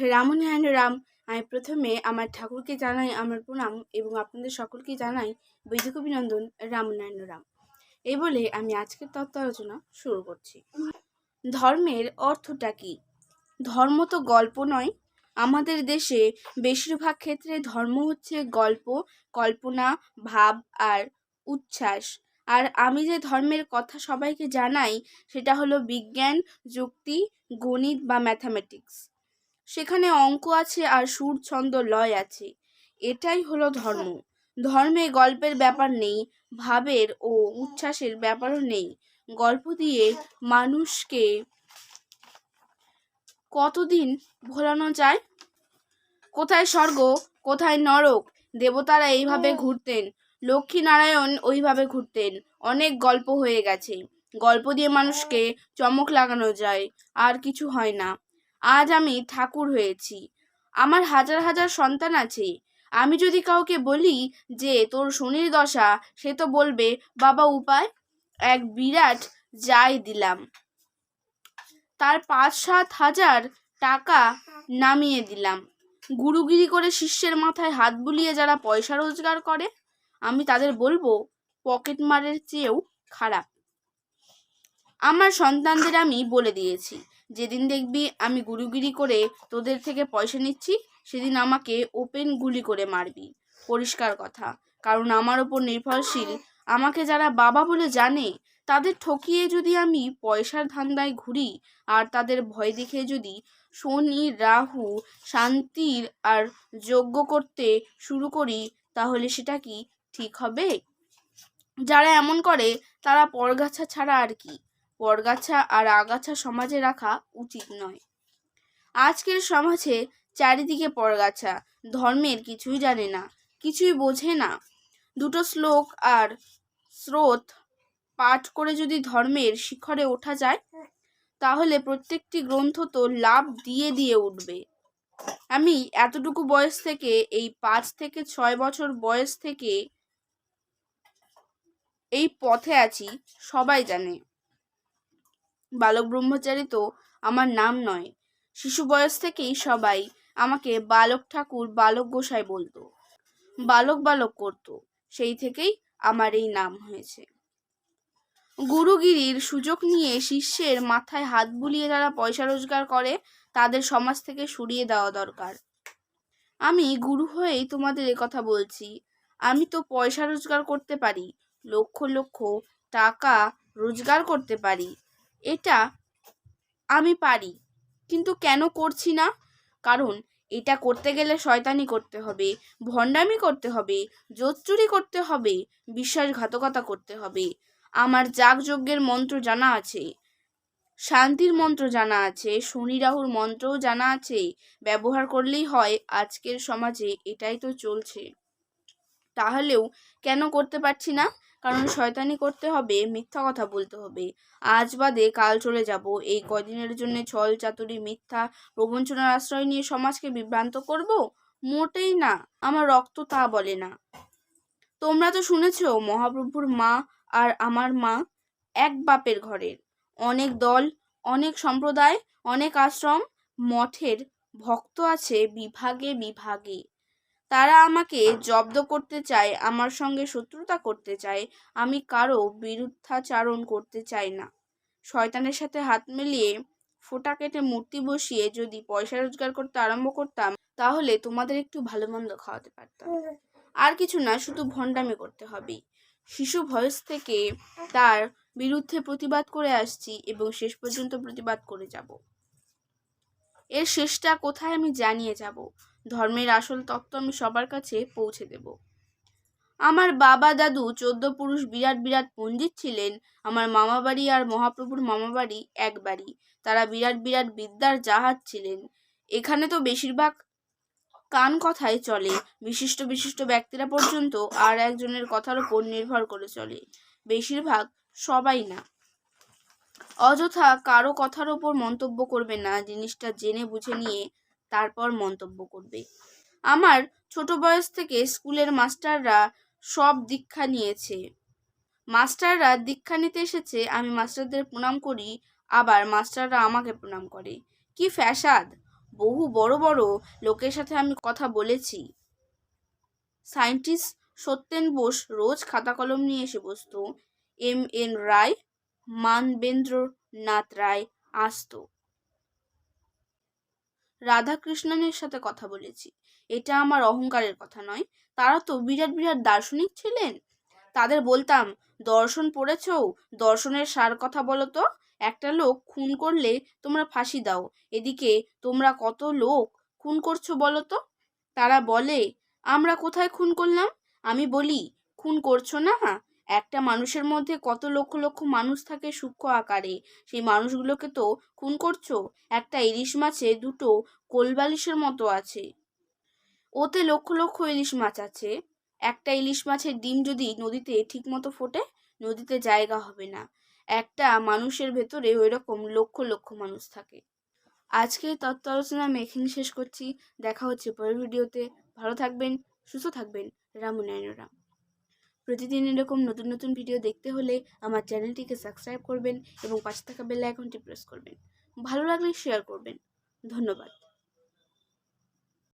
রামনারায়ণ রাম, আমি প্রথমে আমার ঠাকুরকে জানাই আমার প্রণাম এবং আপনাদের সকলকে জানাই বৈদিক অভিনন্দন রামনারায়ণ রাম। এই বলে আমি আজকের তত্ত্ব আলোচনা শুরু করছি। ধর্মের অর্থটা কি? ধর্ম তো গল্প নয়। আমাদের দেশে বেশিরভাগ ক্ষেত্রে ধর্ম হচ্ছে গল্প, কল্পনা, ভাব আর উচ্ছ্বাস। আর আমি যে ধর্মের কথা সবাইকে জানাই, সেটা হলো বিজ্ঞান, যুক্তি, গণিত বা ম্যাথামেটিক্স সেখানে অঙ্ক আছে আর সুর ছন্দ লয় আছে। এটাই হলো ধর্ম। ধর্মে গল্পের ব্যাপার নেই ভাবের ও উচ্ছ্বাসের ব্যাপারও নেই। গল্প দিয়ে মানুষকে কতদিন ভোলানো যায়? কোথায় স্বর্গ কোথায় নরক? দেবতারা এইভাবে ঘুরতেন লক্ষ্মীনারায়ণ ওইভাবে ঘুরতেন। অনেক গল্প হয়ে গেছে। গল্প দিয়ে মানুষকে চমক লাগানো যায় আর কিছু হয় না। আজ আমি ঠাকুর হয়েছি। আমার হাজার হাজার সন্তান আছে। আমি যদি কাউকে বলি যে, তোর শনির দশা সে তো বলবে, বাবা, উপায়? এক বিরাট যাই দিলাম। তার পাঁচ সাত হাজার টাকা নামিয়ে দিলাম। গুরুগিরি করে শিষ্যের মাথায় হাত বুলিয়ে যারা পয়সা রোজগার করে, আমি তাদের বলব পকেট মারের চেয়েও খারাপ। আমার সন্তানদের আমি বলে দিয়েছি, যেদিন দেখবি আমি গুরুগিরি করে তোদের থেকে পয়সা নিচ্ছি, সেদিন আমাকে ওপেন গুলি করে মারবি। পরিষ্কার কথা। কারণ আমার ওপর নির্ভরশীল। আমাকে যারা বাবা বলে জানে, তাদের ঠকিয়ে যদি আমি পয়সার ধান্দায় ঘুরি, আর তাদের ভয় দেখে যদি শনি, রাহু, শান্তির আর যজ্ঞ করতে শুরু করি, তাহলে সেটা কি ঠিক হবে? যারা এমন করে, তারা পরগাছা ছাড়া আর কি। পরগাছা আর আগাছা সমাজে রাখা উচিত নয়। আজকের সমাজে চারিদিকে পরগাছা, ধর্মের কিছুই জানে না, কিছুই বোঝে না। দুটো শ্লোক আর স্রোত পাঠ করে যদি ধর্মের শিখরে ওঠা যায়, তাহলে প্রত্যেকটি গ্রন্থ তো লাভ দিয়ে দিয়ে উঠবে। আমি এতটুকু বয়স থেকে, এই পাঁচ থেকে ছয় বছর বয়স থেকে এই পথে আছি, সবাই জানে। বালক ব্রহ্মচারী তো আমার নাম নয়। শিশু বয়স থেকেই সবাই আমাকে বালক ঠাকুর, বালক গোসাই বলতো। বালক বালক করতো। সেই থেকেই আমার এই নাম হয়েছে। গুরুগিরির সুযোগ নিয়ে শিষ্যের মাথায় হাত বুলিয়ে যারা পয়সা রোজগার করে, তাদের সমাজ থেকে সরিয়ে দেওয়া দরকার। আমি গুরু হয়েই তোমাদের এ কথা বলছি। আমি তো পয়সা রোজগার করতে পারি, লক্ষ লক্ষ টাকা রোজগার করতে পারি। এটা আমি পারি, কিন্তু কেন করছি না? কারণ এটা করতে গেলে শয়তানি করতে হবে, ভণ্ডামি করতে হবে, জোচ্চুরি করতে হবে, বিশ্বাসঘাতকতা করতে হবে। আমার যাগযজ্ঞের মন্ত্র জানা আছে, শান্তির মন্ত্র জানা আছে শনি রাহুর মন্ত্রও জানা আছে, ব্যবহার করলেই হয়, আজকের সমাজে এটাই তো চলছে। তাহলেও কেন করতে পারছি না? কারণ শয়তানি করতে হবে, মিথ্যা কথা বলতে হবে। আজ বাদে কাল চলে যাব। এই কদিনের জন্য ছল চাতুরি, মিথ্যা প্রবঞ্চনার আশ্রয় নিয়ে সমাজকে বিভ্রান্ত করব? মোটেই না। আমার রক্ত তা বলে না। তোমরা তো শুনেছ, মহাপ্রভুর মা আর আমার মা এক বাপের ঘরের। অনেক দল, অনেক সম্প্রদায়, অনেক আশ্রম, মঠের ভক্ত আছে বিভাগে বিভাগে। তারা আমাকে জব্দ করতে চায়, আমার সঙ্গে শত্রুতা করতে চায়, আমি কারও বিরুদ্ধাচারণ করতে চাই না। শয়তানের সাথে হাত মিলিয়ে ফোটা কেটে মূর্তি বসিয়ে যদি পয়সা রোজগার করতে আরম্ভ করতাম, তাহলে তোমাদের একটু ভালো মন্দ খাওয়াতে পারতাম। আর কিছু না, শুধু ভণ্ডামি করতে হবে শিশু বয়স থেকে তার বিরুদ্ধে প্রতিবাদ করে আসছি এবং শেষ পর্যন্ত প্রতিবাদ করে যাব। এর শেষটা কোথায় আমি জানিয়ে যাব? ধর্মের আসল তত্ত্ব আমি সবার কাছে পৌঁছে দেব। আমার বাবা দাদু চোদ্দ পুরুষ বিরাট বিরাট পণ্ডিত ছিলেন। আমার মামা বাড়ি আর মহাপ্রভুর মামা বাড়ি এক বাড়ি। তারা বিরাট বিরাট বিদ্যার জাহাজ ছিলেন। এখানে তো বেশিরভাগ কান কথাই চলে। বিশিষ্ট বিশিষ্ট ব্যক্তিরা পর্যন্ত আর একজনের কথার উপর নির্ভর করে চলে। বেশিরভাগ সবাই না। অযথা কারও কথার ওপর মন্তব্য করবে না, জিনিসটা জেনে বুঝে নিয়ে তারপর মন্তব্য করবে। আমার ছোট বয়স থেকে স্কুলের মাস্টাররা সব দীক্ষা নিয়েছে। মাস্টাররা দীক্ষা নিতে এসেছে, আমি মাস্টারদের প্রণাম করি, আবার মাস্টাররা আমাকে প্রণাম করে। কি ফ্যাসাদ! বহু বড় বড় লোকের সাথে আমি কথা বলেছি। সায়েন্টিস্ট সত্যেন বোস রোজ খাতা কলম নিয়ে এসে বসতো। এম এন রায় মানবেন্দ্রনাথ রায় আসতো। রাধাকৃষ্ণনের সাথে কথা বলেছি। এটা আমার অহংকারের কথা নয়। তারা তো বিরাট বিরাট দার্শনিক ছিলেন। তাদের বলতাম, দর্শন পড়েছ? দর্শনের সার কথা বলো তো। একটা লোক খুন করলে তোমরা ফাঁসি দাও। এদিকে তোমরা কত লোক খুন করছ বলো তো? তারা বলে, আমরা কোথায় খুন করলাম? আমি বলি, খুন করছ না? একটা মানুষের মধ্যে কত লক্ষ লক্ষ মানুষ থাকে সূক্ষ্ম আকারে, সেই মানুষগুলোকে তো খুন করছ? একটা ইলিশ মাছে দুটো কোলবালিশের মতো আছে। ওতে লক্ষ লক্ষ ইলিশ মাছ আছে। একটা ইলিশ মাছের ডিম যদি নদীতে ঠিকমতো ফোটে, নদীতে জায়গা হবে না। একটা মানুষের ভেতরে ওই রকম লক্ষ লক্ষ মানুষ থাকে। আজকে তত্ত্ব আলোচনা এখানে শেষ করছি। দেখা হচ্ছে পরের ভিডিওতে। ভালো থাকবেন, সুস্থ থাকবেন। রামনারায়ণ প্রতিদিন এরকম নতুন নতুন ভিডিও দেখতে হলে আমার চ্যানেলটিকে সাবস্ক্রাইব করবেন এবং পাশে থাকা বেল আইকনটি প্রেস করবেন। ভালো লাগলে শেয়ার করবেন। ধন্যবাদ।